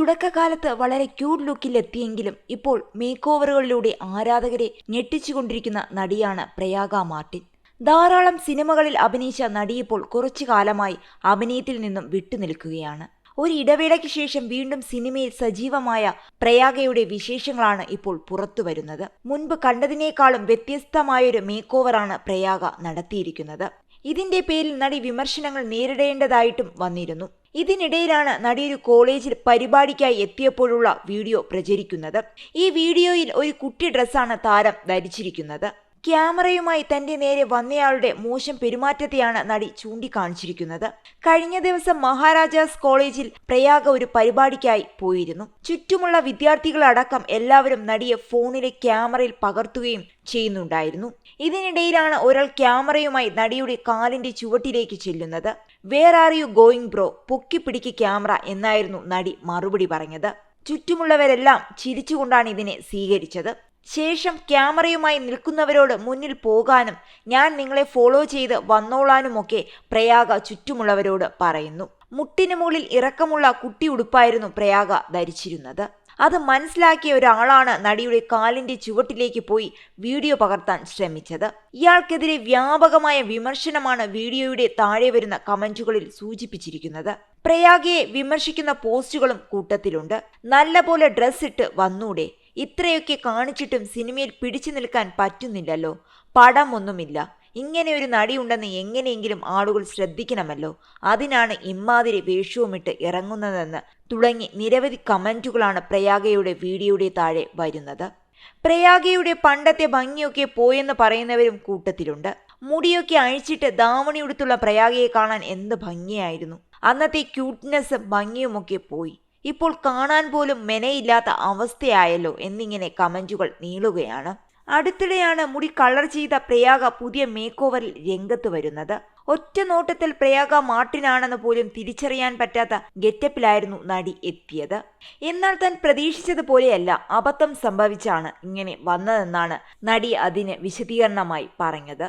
തുടക്കകാലത്ത് വളരെ ക്യൂട്ട് ലുക്കിൽ എത്തിയെങ്കിലും ഇപ്പോൾ മേക്ക് ഓവറുകളിലൂടെ ആരാധകരെ ഞെട്ടിച്ചുകൊണ്ടിരിക്കുന്ന നടിയാണ് പ്രയാഗ മാർട്ടിൻ. ധാരാളം സിനിമകളിൽ അഭിനയിച്ച നടിയിപ്പോൾ കുറച്ചു കാലമായി അഭിനയത്തിൽ നിന്നും വിട്ടുനിൽക്കുകയാണ് ഒരു ഇടവേളയ്ക്ക് ശേഷം വീണ്ടും സിനിമയിൽ സജീവമായ പ്രയാഗയുടെ വിശേഷങ്ങളാണ് ഇപ്പോൾ പുറത്തു വരുന്നത്. മുൻപ് കണ്ടതിനേക്കാളും വ്യത്യസ്തമായൊരു മേക്ക് ഓവറാണ് പ്രയാഗ നടത്തിയിരിക്കുന്നത്. ഇതിന്റെ പേരിൽ നടി വിമർശനങ്ങൾ നേരിടേണ്ടതായിട്ടും വന്നിരുന്നു. ഇതിനിടയിലാണ് നടി ഒരു കോളേജിൽ പരിപാടിക്കായി എത്തിയപ്പോഴുള്ള വീഡിയോ പ്രചരിക്കുന്നത്. ഈ വീഡിയോയിൽ ഒരു കുട്ടി ഡ്രസ്സാണ് താരം ധരിച്ചിരിക്കുന്നത്. ക്യാമറയുമായി തന്റെ നേരെ വന്നയാളുടെ മോശം പെരുമാറ്റത്തെയാണ് നടി ചൂണ്ടിക്കാണിച്ചിരിക്കുന്നത്. കഴിഞ്ഞ ദിവസം മഹാരാജാസ് കോളേജിൽ പ്രയാഗ ഒരു പരിപാടിക്കായി പോയിരുന്നു. ചുറ്റുമുള്ള വിദ്യാർത്ഥികളടക്കം എല്ലാവരും നടിയെ ഫോണിലെ ക്യാമറയിൽ പകർത്തുകയും ചെയ്യുന്നുണ്ടായിരുന്നു. ഇതിനിടയിലാണ് ഒരാൾ ക്യാമറയുമായി നടിയുടെ കാലിന്റെ ചുവട്ടിലേക്ക് ചെല്ലുന്നത്. Where are you going bro പൊക്കിപ്പിടിക്ക് camera എന്നായിരുന്നു നടി മറുപടി പറഞ്ഞത്. ചുറ്റുമുള്ളവരെല്ലാം ചിരിച്ചുകൊണ്ടാണ് ഇതിനെ സ്വീകരിച്ചത്. ശേഷം ക്യാമറയുമായി നിൽക്കുന്നവരോട് മുന്നിൽ പോകാനും ഞാൻ നിങ്ങളെ ഫോളോ ചെയ്ത് വന്നോളാനുമൊക്കെ പ്രയാഗ ചുറ്റുമുള്ളവരോട് പറയുന്നു. മുട്ടിനു മുകളിൽ ഇറക്കമുള്ള കുട്ടി ഉടുപ്പായിരുന്നു പ്രയാഗ ധരിച്ചിരുന്നത്. അത് മനസ്സിലാക്കിയ ഒരാളാണ് നടിയുടെ കാലിന്റെ ചുവട്ടിലേക്ക് പോയി വീഡിയോ പകർത്താൻ ശ്രമിച്ചത്. ഇയാൾക്കെതിരെ വ്യാപകമായ വിമർശനമാണ് വീഡിയോയുടെ താഴെ വരുന്ന കമന്റുകളിൽ സൂചിപ്പിച്ചിരിക്കുന്നത്. പ്രയാഗയെ വിമർശിക്കുന്ന പോസ്റ്റുകളും കൂട്ടത്തിലുണ്ട്. നല്ലപോലെ ഡ്രസ് ഇട്ട് വന്നൂടെ. ഇത്രയൊക്കെ കാണിച്ചിട്ടും സിനിമയിൽ പിടിച്ചു നിൽക്കാൻ പറ്റുന്നില്ലല്ലോ. പടമൊന്നുമില്ല. ഇങ്ങനെ ഒരു നടിയുണ്ടെന്ന് എങ്ങനെയെങ്കിലും ആളുകൾ ശ്രദ്ധിക്കണമല്ലോ. അതിനാണ് ഇമ്മാതിരി വേഷവുമിട്ട് ഇറങ്ങുന്നതെന്ന് തുടങ്ങി നിരവധി കമന്റുകളാണ് പ്രയാഗയുടെ വീഡിയോയുടെ താഴെ വരുന്നത്. പ്രയാഗയുടെ പണ്ടത്തെ ഭംഗിയൊക്കെ പോയെന്ന് പറയുന്നവരും കൂട്ടത്തിലുണ്ട്. മുടിയൊക്കെ അഴിച്ചിട്ട് ദാവണിയുടുത്തുള്ള പ്രയാഗയെ കാണാൻ എന്ത് ഭംഗിയായിരുന്നു. അന്നത്തെ ക്യൂട്ട്നെസ്സും ഭംഗിയുമൊക്കെ പോയി. ഇപ്പോൾ കാണാൻ പോലും മെനയില്ലാത്ത അവസ്ഥയായല്ലോ എന്നിങ്ങനെ കമന്റുകൾ നീളുകയാണ്. അടുത്തിടെയാണ് മുടി കളർ ചെയ്ത പ്രയാഗ പുതിയ മേക്ക് ഓവറിൽ രംഗത്ത് വരുന്നത്. ഒറ്റ നോട്ടത്തിൽ പ്രയാഗ മാർട്ടിനാണെന്ന് പോലും തിരിച്ചറിയാൻ പറ്റാത്ത ഗെറ്റപ്പിലായിരുന്നു നടി എത്തിയത്. എന്നാൽ താൻ പ്രതീക്ഷിച്ചതുപോലെയല്ല അബദ്ധം സംഭവിച്ചാണ് ഇങ്ങനെ വന്നതെന്നാണ് നടി അതിന് വിശദീകരണമായി പറഞ്ഞത്.